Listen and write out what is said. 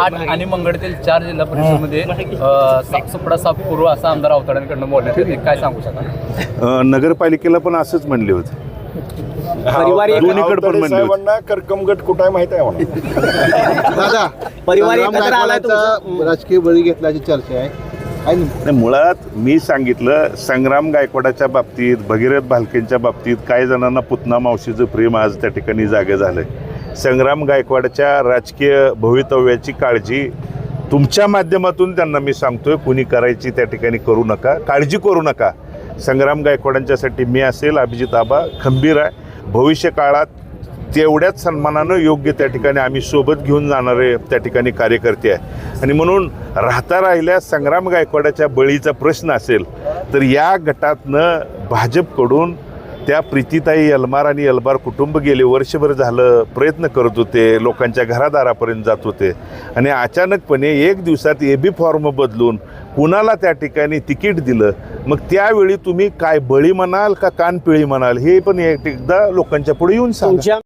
आठ आणि मंगळतील चार जिल्हा परिषदेमध्ये अ, सा- सुपडा साप करू असं आमदार अवताड्यांकडनं बोलण्यात येते काय सांगू शकाल? नगरपालिकेला पण असंच म्हणले होते. साहेबांना करकम गट कुठं आहे माहीत आहे दादा परिवार राजकीय बळी घेतल्याची चर्चा आहे. मुळात मी सांगितलं संग्राम गायकवाडाच्या बाबतीत भगीरथ भालकेंच्या बाबतीत काही जणांना पुतना मावशीचं प्रेम आज त्या ठिकाणी जागे झालंय. संग्राम गायकवाडाच्या राजकीय भवितव्याची काळजी तुमच्या माध्यमातून त्यांना मी सांगतोय कुणी करायची त्या ठिकाणी करू नका काळजी करू नका. संग्राम गायकवाडांच्यासाठी मी असेल अभिजित आबा खंबीर आहे. भविष्य काळात तेवढ्याच सन्मानानं योग्य त्या ठिकाणी आम्ही सोबत घेऊन जाणारे त्या ठिकाणी कार्यकर्ते आहे आणि म्हणून राहता राहिल्यास संग्राम गायकवाडाच्या बळीचा प्रश्न असेल तर या गटातनं भाजपकडून त्या प्रीतीताई यलमार आणि यलमार कुटुंब गेले वर्षभर झालं प्रयत्न करत होते लोकांच्या घरादारापर्यंत जात होते. आणि अचानकपणे एक दिवसात ए बी फॉर्म बदलून कुणाला त्या ठिकाणी तिकीट दिलं? मग त्यावेळी तुम्ही काय बळी म्हणाल का कानपिळी म्हणाल? हे पण एक- एकदा लोकांच्या पुढे येऊन सांगा.